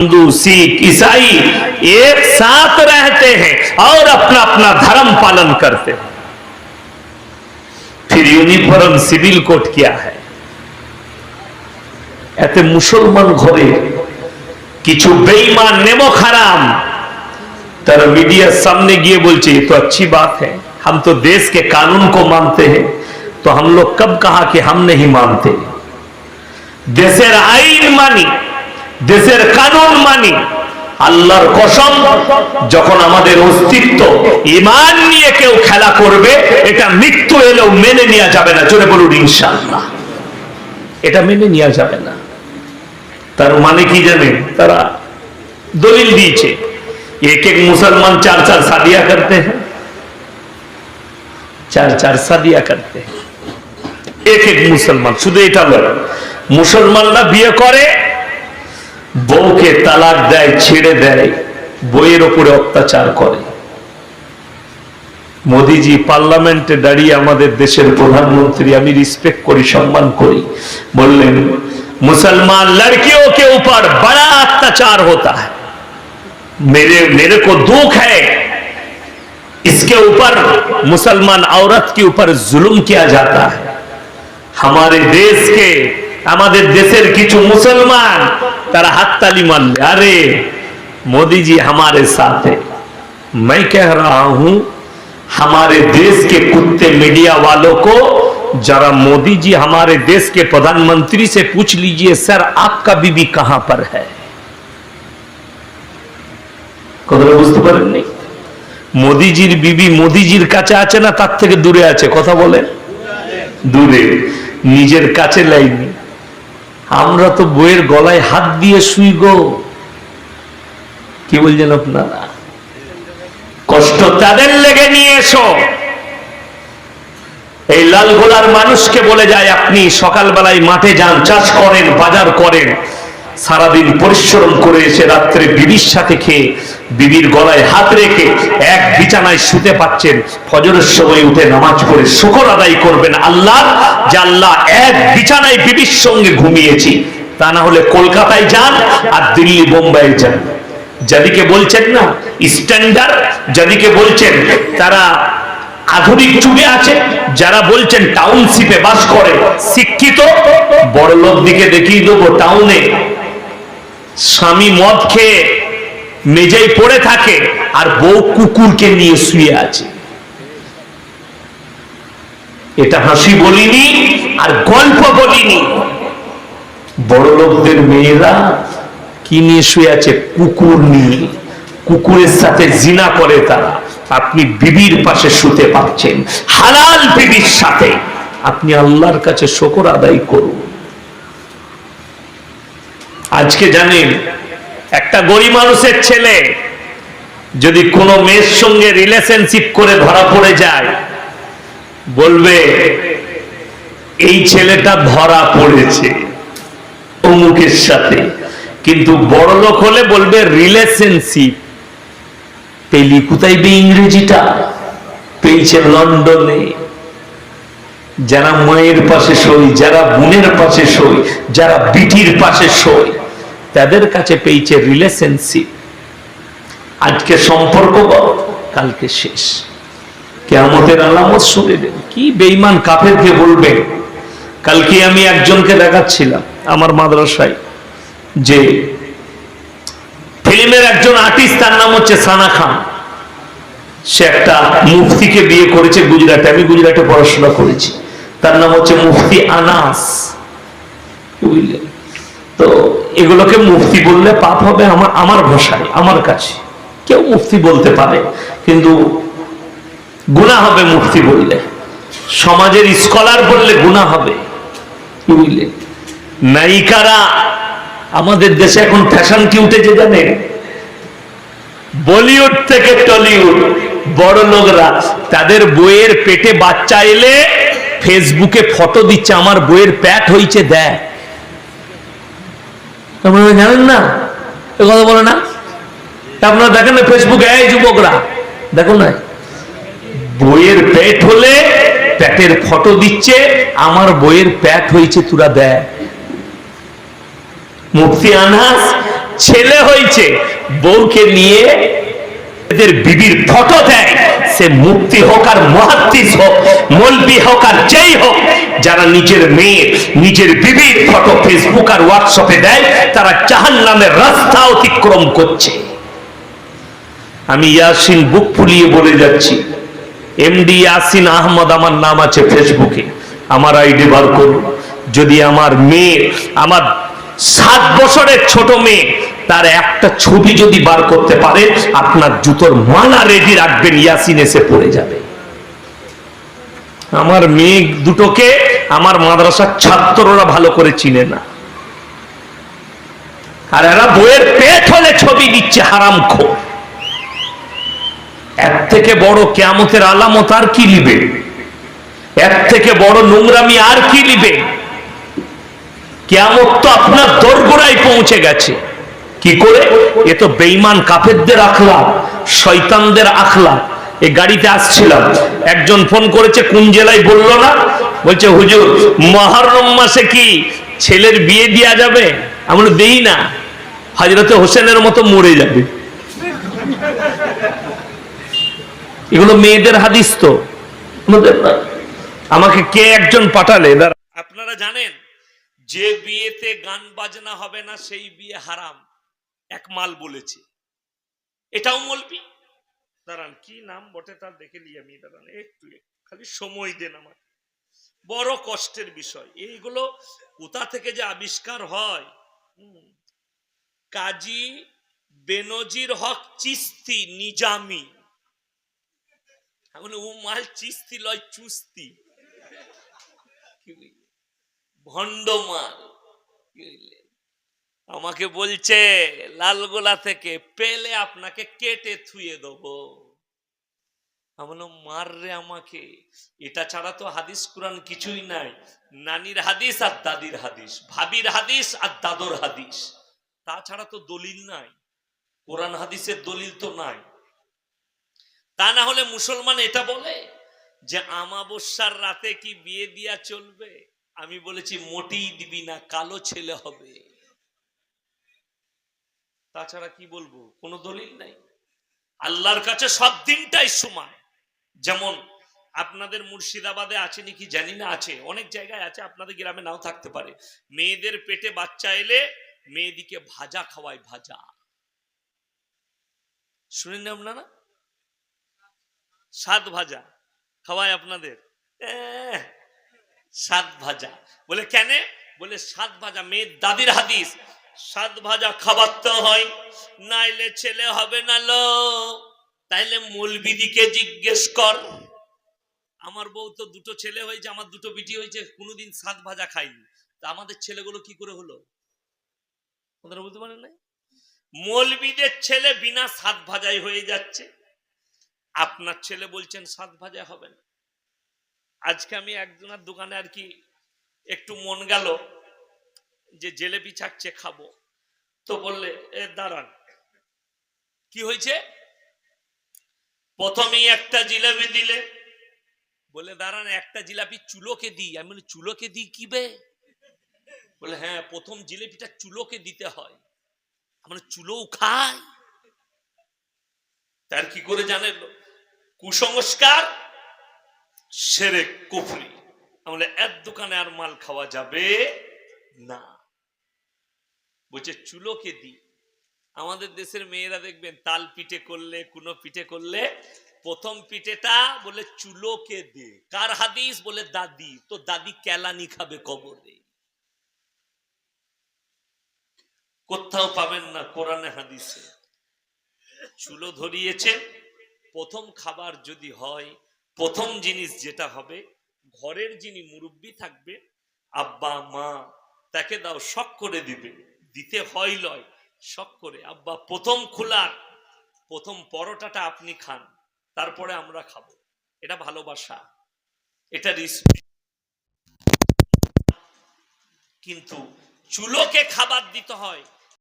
हिंदू सिख ईसाई एक साथ रहते हैं और अपना अपना धर्म पालन करते हैं। फिर यूनिफॉर्म सिविल कोड किया है। ऐसे मुसलमान ঘরে किचु बेईमान, नेमो खराम, तर मीडिया सामने গিয়ে बोल ये तो अच्छी बात है, हम तो देश के कानून को मानते हैं तो हम लोग कब कहा कि हम नहीं मानते? देशर आईन मानी দেশের কানুন মানি, আল্লাহর কসম, যখন আমাদের অস্তিত্ব ইমান নিয়ে কেউ খেলা করবে, এটা মৃত্যু এলেও মেনে নেওয়া যাবে না। চলে বলুন ইনশাল্লাহ এটা মেনে নেওয়া যাবে না। তার মানে কি জানে? তারা দলিল দিয়েছে, এক এক মুসলমান চার চার সাদিয়া করতে হ্যাঁ। চার চার সাদিয়া করতে এক এক মুসলমান, শুধু এটা বল, মুসলমানরা বিয়ে করে বউকে তালাক দেয় ছেড়ে দেয় বইয়ের ওপরে অত্যাচার করে মোদিজি পার্লামেন্টে দাঁড়িয়ে আমাদের দেশের প্রধানমন্ত্রী আমি রিসপেক্ট করি সম্মান করি বললেন मुसलमान लड़कियों के ऊपर बड़ा अत्याचार होता है मेरे मेरे को दुख है इसके ऊपर मुसलमान औरत के ऊपर जुल्म किया जाता है हमारे देश के আমাদের দেশের কিছু মুসলমান তারা হাততালি মারলে আরে मोदी जी हमारे साथ है मैं कह रहा हूं हमारे देश के कुत्ते मीडिया वालों को जरा मोदी जी हमारे देश के प्रधानमंत्री से पूछ लीजिए सर आपका बीबी कहां पर है কথাটা বুঝতে পারেননি মোদিজির বিবি মোদিজির কাছে আছে না তার থেকে দূরে আছে কথা বলেন দূরে নিজের কাছে লাইনি আমরা তো বইয়ের গলায় হাত দিয়ে শুই গো। কি বলছেন আপনারা? কষ্ট তাদের লেগে নিয়ে এসো। এই লাল লালগোলার মানুষকে বলে যায়, আপনি সকালবেলায় মাঠে যান, চাষ করেন, বাজার করেন, সারাদিন পরিশ্রম করে এসে রাত্রে বিবির সাথে খেয়ে বিবির গলায় হাত রেখে এক বিছানায় শুতে পাচ্ছেন, ফজরের সময় উঠে নামাজ পড়ে শুকর আদায় করবেন আল্লাহ, যে আল্লাহ এক বিছানায় বিবির সঙ্গে ঘুমিয়েছি। তা না হলে কলকাতায় যান আর দিল্লি বোম্বাই যান। যাদিকে বলছেন না, স্ট্যান্ডার্ড, যাদিকে বলছেন তারা আধুনিক যুগে আছে, যারা বলছেন টাউনশিপে বাস করে, শিক্ষিত বড় লোক দিকে দেখিয়ে দেবো টাউনে। স্বামী মদ খেয়ে মেজেই পড়ে থাকে আর বউ কুকুরকে নিয়ে শুয়ে আছে। এটা হাসি বলিনি আর গল্প বলিনি। বড় লোকদের মেয়েরা কি নিয়ে শুয়ে আছে? কুকুর নিয়ে। কুকুরের সাথে জিনা করে তারা। আপনি বিবির পাশে শুতে পাচ্ছেন। হালাল বিবির সাথে। আপনি আল্লাহর কাছে শকর আদায় করুন। আজকে জানেন একটা গরিব মানুষের ছেলে যদি কোনো মেয়ের সঙ্গে রিলেশনশিপ করে ধরা পড়ে যায়, বলবে, এই ছেলেটা ধরা পড়েছে অমুকের সাথে। কিন্তু বড় লোক হলে বলবে রিলেশনশিপ পেলি কোথায় বে ইংরেজিটা? পেয়েছে লন্ডনে। যারা মায়ের পাশে সই যারা বোনের পাশে সই যারা বিটির পাশে সই তাদের কাছে পেয়েছে রিলেশনশিপ আজকে সম্পর্ক কালকে শেষ। কেমতের আলামত শুনে দেন কি বেইমান কাফেরকে বলবে কালকে আমি একজনকে দেখাচ্ছিলাম আমার মাদ্রাসায় যে ফিল্মের একজন আর্টিস্ট তার নাম হচ্ছে সানা খান। সে একটা মুফতিকে বিয়ে করেছে গুজরাটে। আমি গুজরাটে পড়াশোনা করেছি। তার নাম হচ্ছে মুফতি আনাস। বুঝলেন? তো এগুলোকে মুফতি বললে পাপ হবে আমার আমার ভাষায় আমার কাছে। কেউ মুফতি বলতে পারে, কিন্তু গুণা হবে মুফতি বললে। সমাজের স্কলার বললে গুণা হবে কি বুঝলেন নায়িকারা আমাদের দেশে এখন ফ্যাশন কি উঠেছে জানেন বলিউড থেকে টলিউড, বড় লোকরা, তাদের বইয়ের পেটে বাচ্চা এলে ফেসবুকে ফটো দিচ্ছে, আমার বইয়ের প্যাট হইছে দেখ। আপনারা জানেন না? এ কথা বলে না? আপনারা দেখেন না ফেসবুকে এই যুবকরা। দেখো না। বইয়ের পেট হলে প্যাটের ফটো দিচ্ছে, আমার বইয়ের প্যাট হয়েছে তোরা দেখ। মুফতি আনহাস, ছেলে হয়েছে। বউকে নিয়ে এদের বিবির ফটো দেয়। সে মুক্তি হোক আর মহাত্মিস হোক, মলবি হোক আর যেই হোক, যারা নিজের মেয়ে নিজের বিবির ফটো ফেসবুক আর হোয়াটসঅ্যাপে দেয়, তারা জাহান নামের রাস্তা অতিক্রম করছে। আমি ইয়াসিন বুক ফুলিয়ে বলে যাচ্ছি এমডি ইয়াসিন আহমদ আমার নাম আছে ফেসবুকে আমার আইডি বার করুন। যদি আমার মেয়ে আমার সাত বছরের ছোট মেয়ে তার একটা ছবি যদি বার করতে পারে, আপনার জুতোর মালা রেডি রাখবেন, ইয়াসিন এসে পড়ে যাবে। আমার মেয়ে দুটোকে আমার মাদ্রাসার ছাত্ররা ভালো করে চিনে না। আর এরা বইয়ের পেট হলে ছবি দিচ্ছে, হারাম খোর। এর থেকে বড় কেয়ামতের আলামত আর কি লিবে এর থেকে বড় নোংরামি আর কি লিবে কেয়ামত তো আপনার দোরগোড়ায় পৌঁছে গেছে। কি করে? এ তো বেইমান কাফেরদের আখলা শয়তানদের আখলা এই গাড়িতে আসছিলাম, একজন ফোন করেছে, কোন জেলায় বলল না? বলছে, হুজুর, মহরম মাসে কি ছেলের বিয়ে দেওয়া যাবে? আমরা দেই না হাজরতে হোসেনের মতো মরে যাবে। এগুলো মেয়েদের হাদিস তো। আমাকে কে একজন পাঠালে? আপনারা জানেন, যে বিয়েতে গান বাজনা হবে না, সেই বিয়ে হারাম। এক মাল বলেছে। এটাও বলবি দাঁড়ান, কি নাম বটে তার দেখে নিই আমি, দাঁড়ান, একটু খালি সময় দেন আমার বড় কষ্টের বিষয়, এইগুলো কোথা থেকে যে আবিষ্কার হয়। কাজী বেনজির হক চিস্তি নিজামি। এখন ও মাল চিস্তি লয় চুস্তি। ভণ্ড মাল? আমাকে বলছে, লালগোলা থেকে পেলে আপনাকে কেটে থুয়ে দেবো। আমি মার রে আমাকে, এটা ছাড়া তো হাদিস কোরআন কিছুই নাই। নানির হাদিস আর দাদির হাদিস, ভাবির হাদিস আর দাদর হাদিস। তাছাড়া তো দলিল নাই, কোরআন হাদিসের দলিল তো নাই। তা না হলে মুসলমান এটা বলে যে, আমাবস্যার রাতে কি বিয়ে দিয়া চলবে? আমি বলেছি, মোটেই দিবি না, কালো ছেলে হবে। তাছাড়া কি বলব? কোনো দলিল নাই। আল্লাহর কাছে সব দিনটাই সমান। যেমন আপনাদের মুর্শিদাবাদে আছে নাকি জানি না আছে, অনেক জায়গায় আছে, আপনাদের গ্রামে নাও থাকতে পারে। মেয়েদের পেটে বাচ্চা এলে মেয়েদিকে ভাজা খাওয়ায় ভাজা। শুনেন না আপনারা? সাত ভাজা খাওয়ায় আপনাদের? সাত ভাজা। বলে কেন? বলে সাত ভাজা। মেয়ের দাদির হাদিস সাত ভাজা খাবার তো হয়, নাইলে ছেলে হবে না লো তাইলে মলবিদিকে জিজ্ঞেস কর। আমার বউ তো দুটো ছেলে হয়েছে, আমার দুটো বিটি হয়েছে, কোনোদিন সাত ভাজা খাইনি। তা আমাদের ছেলেগুলো কি করে হলো? আপনারা বলতে পারেন না মলবিদের ছেলে বিনা সাত ভাজাই হয়ে যাচ্ছে। আপনার ছেলে বলছেন সাত ভাজা হবে না। আজকে আমি একজনের দোকানে আর কি একটু মন গেল। যে জেলেপি ছাকছে, খাব। তো বললে, এ, দাঁড়ান। কি হয়েছে? প্রথমেই একটা জিলাপি দিলে। বলে দাঁড়ান, একটা জিলাপি চুলোকে দিই। আমি বলি, চুলোকে দিই কি বে? বলে হ্যাঁ প্রথম জিলেপিটা চুলোকে দিতে হয়। আমরা চুলোও খাই? তার কি করে জানেন? কুসংস্কার সেরে কুফরি। আমরা এক দোকানে আর মাল খাওয়া যাবে না। বলছে, চুলোকে দি। আমাদের দেশের মেয়েরা দেখবেন, তাল পিঠে করলে, কোনো পিঠে করলে, প্রথম পিঠেটা বলে, চুলোকে দে। কার হাদিস? বলে, দাদি। তো দাদি কেলানি খাবে কবরে। কোথাও পাবেন না কোরআনে, হাদিসে। চুলো ধরিয়েছে, প্রথম খাবার যদি হয়, প্রথম জিনিস যেটা হবে, ঘরের যিনি মুরব্বী থাকবে, আব্বা, মা, তাকে দাও, শখ করে দিবে। দিতে হয় লয়, শখ করে। আব্বা, প্রথম খোলার, প্রথম পরোটাটা আপনি খান, তারপরে আমরা খাব। এটা ভালোবাসা। এটা কিন্তু চুলোকে খাবার দিতে হয়